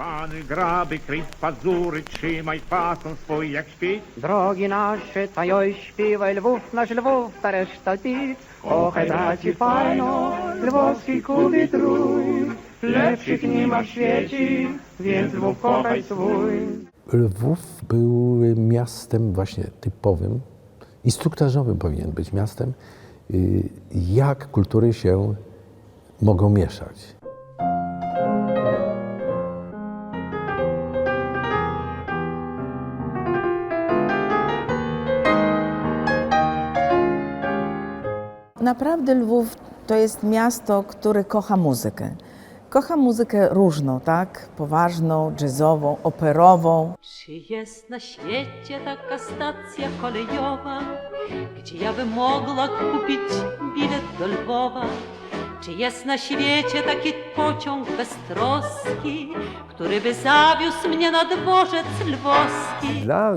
Rany, graby, kryj, pazury, trzymaj fason swój jak świt. Drogi nasze, ta oj śpiewaj Lwów, nasz Lwów, ta reszta tit. Ochaj braci fajno, lwowski kubit rój. Lepszych nie ma w świecie, więc Lwów kochaj swój. Lwów był miastem właśnie typowym, instruktażowym powinien być miastem, y, jak kultury się mogą mieszać. Naprawdę Lwów to jest miasto, które kocha muzykę. Kocha muzykę różną, tak? Poważną, jazzową, operową. Czy jest na świecie taka stacja kolejowa, gdzie ja bym mogła kupić bilet do Lwowa? Czy jest na świecie taki pociąg beztroski, który by zawiózł mnie na dworzec lwowski? Dla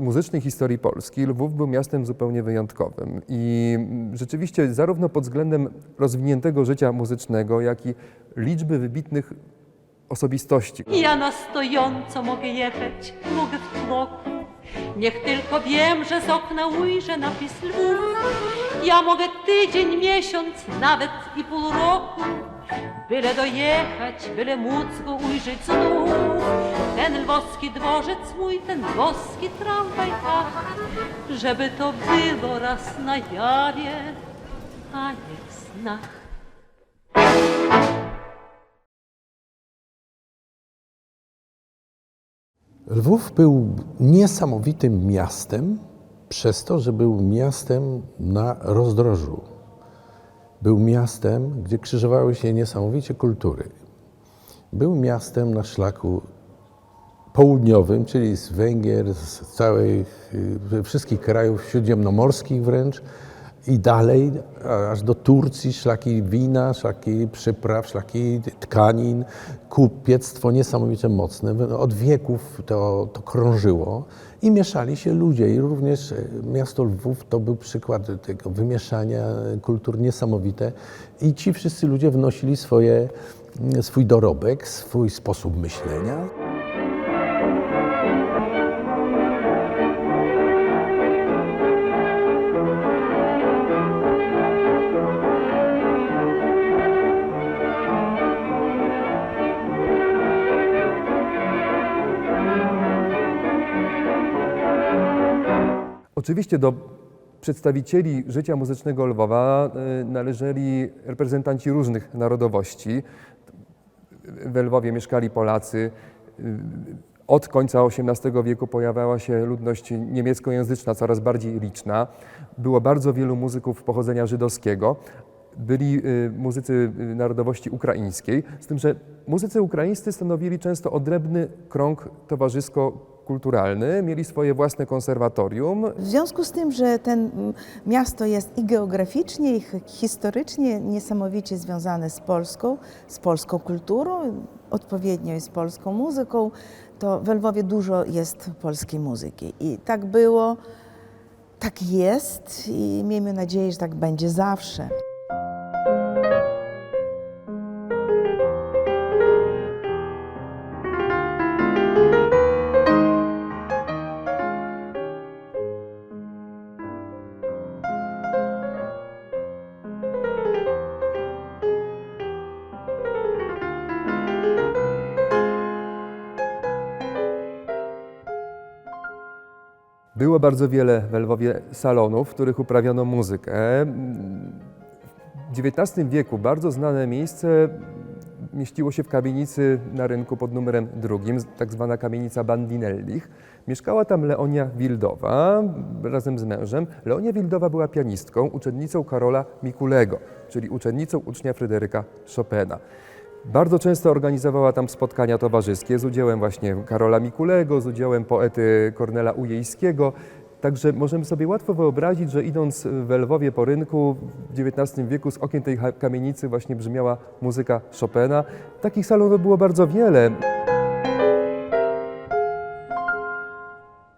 muzycznej historii Polski Lwów był miastem zupełnie wyjątkowym i rzeczywiście zarówno pod względem rozwiniętego życia muzycznego, jak i liczby wybitnych osobistości. Ja na stojąco mogę jechać, mogę w tłoku. Niech tylko wiem, że z okna ujrzę napis Lwów. Ja mogę tydzień, miesiąc, nawet i pół roku. Byle dojechać, byle móc go ujrzeć znów. Ten lwowski dworzec mój, ten boski tramwaj, ach, żeby to było raz na jawie, a nie w snach. Lwów był niesamowitym miastem przez to, że był miastem na rozdrożu. Był miastem, gdzie krzyżowały się niesamowicie kultury. Był miastem na szlaku południowym, czyli z Węgier, z całych, wszystkich krajów śródziemnomorskich wręcz i dalej, aż do Turcji, szlaki wina, szlaki przypraw, szlaki tkanin, kupiectwo niesamowicie mocne. Od wieków to, to krążyło i mieszali się ludzie i również e, miasto Lwów to był przykład tego wymieszania kultur niesamowite i ci wszyscy ludzie wnosili swoje, swój dorobek, swój sposób myślenia. Oczywiście do przedstawicieli życia muzycznego Lwowa y, należeli reprezentanci różnych narodowości. We Lwowie mieszkali Polacy. Y, Od końca XVIII wieku pojawiała się ludność niemieckojęzyczna, coraz bardziej liczna. Było bardzo wielu muzyków pochodzenia żydowskiego. Byli y, muzycy narodowości ukraińskiej, z tym, że muzycy ukraińscy stanowili często odrębny krąg towarzysko-kulturalny, mieli swoje własne konserwatorium, W związku z tym, że ten miasto jest i geograficznie, i hi- historycznie niesamowicie związane z Polską, z polską kulturą, odpowiednio i z polską muzyką, to w Lwowie dużo jest polskiej muzyki. I tak było, tak jest i miejmy nadzieję, że tak będzie zawsze. Było bardzo wiele w Lwowie salonów, w których uprawiano muzykę. W XIX wieku bardzo znane miejsce mieściło się w kamienicy na rynku pod numerem drugim, tak zwana kamienica Bandinellich. Mieszkała tam Leonia Wildowa razem z mężem. Leonia Wildowa była pianistką, uczennicą Karola Mikulego, czyli uczennicą ucznia Fryderyka Chopina. Bardzo często organizowała tam spotkania towarzyskie z udziałem właśnie Karola Mikulego, z udziałem poety Kornela Ujejskiego. Także możemy sobie łatwo wyobrazić, że idąc w Lwowie po rynku w XIX wieku z okien tej kamienicy właśnie brzmiała muzyka Chopina. Takich salonów było bardzo wiele.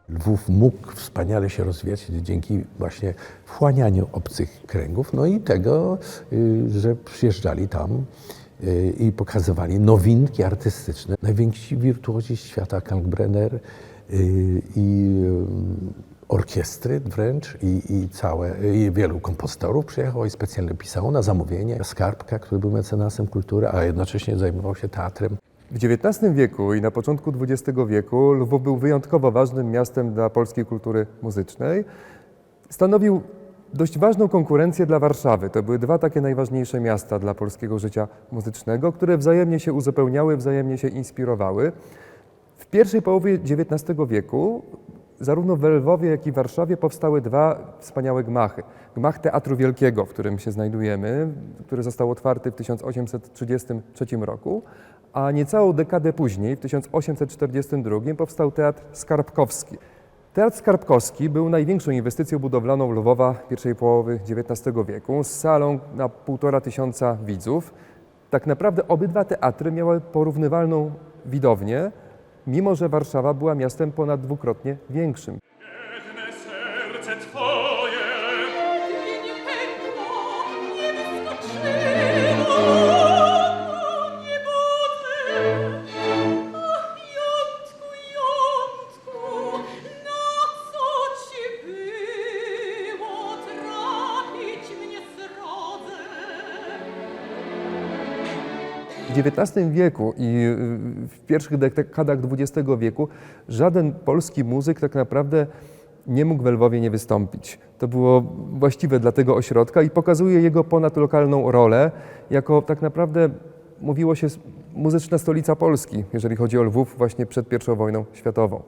Lwów mógł wspaniale się rozwijać dzięki właśnie wchłanianiu obcych kręgów, no i tego, y, że przyjeżdżali tam i pokazywali nowinki artystyczne. Najwięksi wirtuozi świata, Kalkbrenner y, i y, orkiestry wręcz i, i całe, i wielu kompozytorów przyjechało i specjalnie pisało na zamówienie. Skarbka, który był mecenasem kultury, a jednocześnie zajmował się teatrem. W XIX wieku i na początku XX wieku Lwów był wyjątkowo ważnym miastem dla polskiej kultury muzycznej. Stanowił dość ważną konkurencję dla Warszawy. To były dwa takie najważniejsze miasta dla polskiego życia muzycznego, które wzajemnie się uzupełniały, wzajemnie się inspirowały. W pierwszej połowie XIX wieku zarówno w Lwowie, jak i w Warszawie powstały dwa wspaniałe gmachy. Gmach Teatru Wielkiego, w którym się znajdujemy, który został otwarty w 1833 roku, a niecałą dekadę później, w 1842, powstał Teatr Skarbkowski. Teatr Skarbkowski był największą inwestycją budowlaną Lwowa pierwszej połowy XIX wieku, z salą na półtora tysiąca widzów. Tak naprawdę obydwa teatry miały porównywalną widownię, mimo że Warszawa była miastem ponad dwukrotnie większym. W XIX wieku i w pierwszych dekadach XX wieku żaden polski muzyk tak naprawdę nie mógł w Lwowie nie wystąpić. To było właściwe dla tego ośrodka i pokazuje jego ponadlokalną rolę jako tak naprawdę mówiło się muzyczna stolica Polski, jeżeli chodzi o Lwów właśnie przed I wojną światową.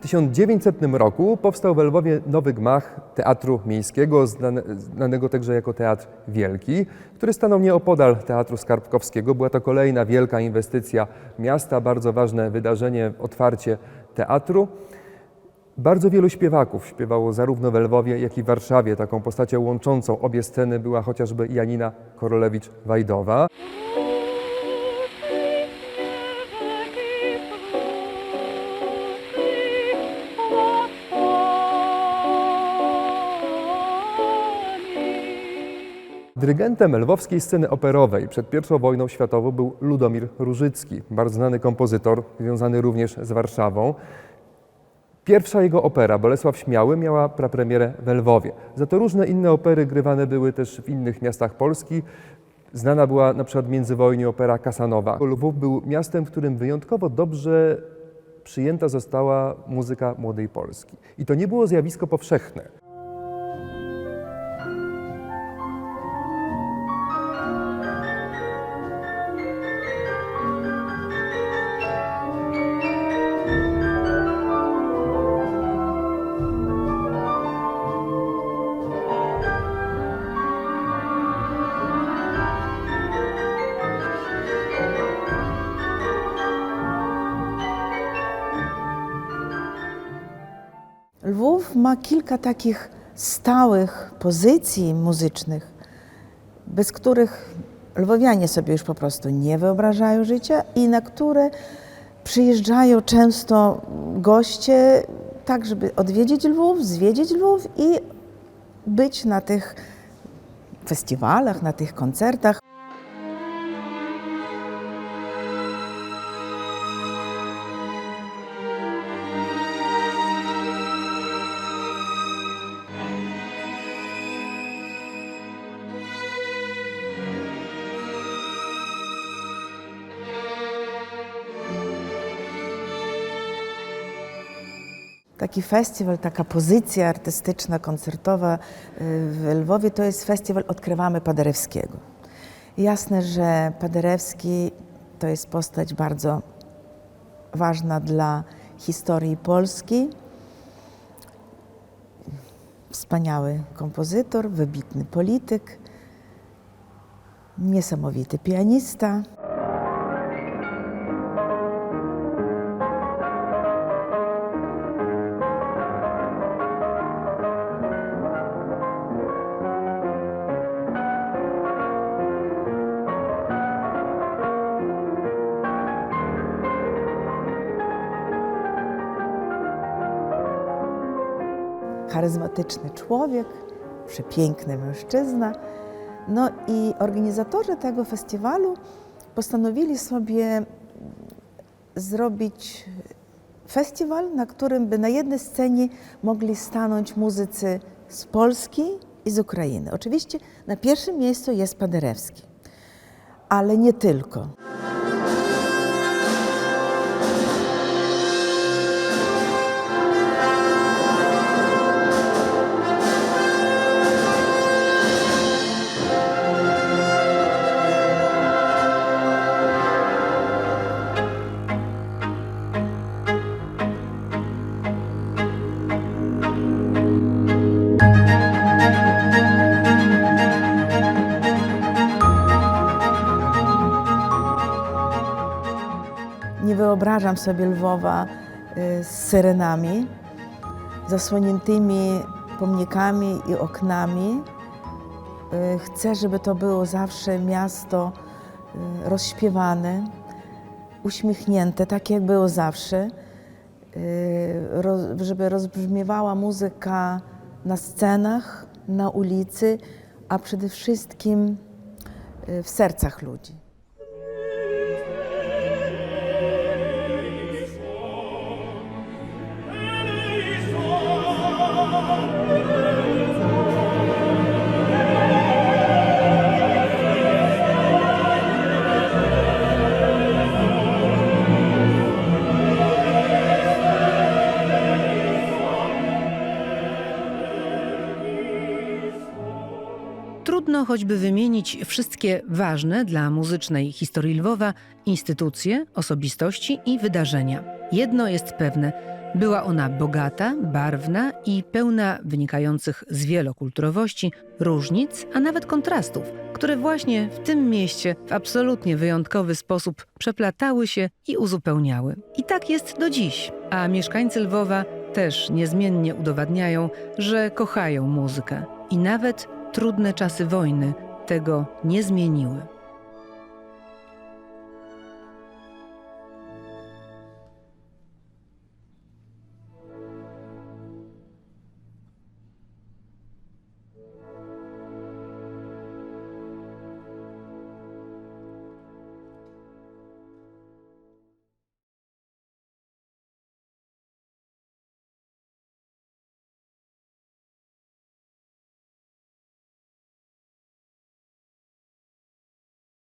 W 1900 roku powstał w Lwowie nowy gmach Teatru Miejskiego, znane, znanego także jako Teatr Wielki, który stanął nieopodal Teatru Skarbkowskiego. Była to kolejna wielka inwestycja miasta, bardzo ważne wydarzenie, otwarcie teatru. Bardzo wielu śpiewaków śpiewało zarówno w Lwowie, jak i w Warszawie. Taką postacią łączącą obie sceny była chociażby Janina Korolewicz-Wajdowa. Dyrygentem lwowskiej sceny operowej przed I wojną światową był Ludomir Różycki, bardzo znany kompozytor, związany również z Warszawą. Pierwsza jego opera, Bolesław Śmiały, miała prapremierę w Lwowie. Za to różne inne opery grywane były też w innych miastach Polski. Znana była na przykład międzywojnie opera Kasanowa. Lwów był miastem, w którym wyjątkowo dobrze przyjęta została muzyka młodej Polski. I to nie było zjawisko powszechne. Ma kilka takich stałych pozycji muzycznych, bez których lwowianie sobie już po prostu nie wyobrażają życia i na które przyjeżdżają często goście, tak żeby odwiedzić Lwów, zwiedzić Lwów i być na tych festiwalach, na tych koncertach. Taki festiwal, taka pozycja artystyczna, koncertowa y, w Lwowie to jest festiwal Odkrywamy Paderewskiego. Jasne, że Paderewski to jest postać bardzo ważna dla historii Polski. Wspaniały kompozytor, wybitny polityk, niesamowity pianista. Charyzmatyczny człowiek, przepiękny mężczyzna. No i organizatorzy tego festiwalu postanowili sobie zrobić festiwal, na którym by na jednej scenie mogli stanąć muzycy z Polski i z Ukrainy. Oczywiście na pierwszym miejscu jest Paderewski, ale nie tylko. Wyobrażam sobie Lwowa y, z syrenami, zasłoniętymi pomnikami i oknami. Y, Chcę, żeby to było zawsze miasto y, rozśpiewane, uśmiechnięte, tak jak było zawsze. Żeby rozbrzmiewała muzyka na scenach, na ulicy, a przede wszystkim w sercach ludzi. Trudno choćby wymienić wszystkie ważne dla muzycznej historii Lwowa instytucje, osobistości i wydarzenia. Jedno jest pewne: była ona bogata, barwna i pełna wynikających z wielokulturowości, różnic, a nawet kontrastów, które właśnie w tym mieście w absolutnie wyjątkowy sposób przeplatały się i uzupełniały. I tak jest do dziś, a mieszkańcy Lwowa też niezmiennie udowadniają, że kochają muzykę i nawet trudne czasy wojny tego nie zmieniły.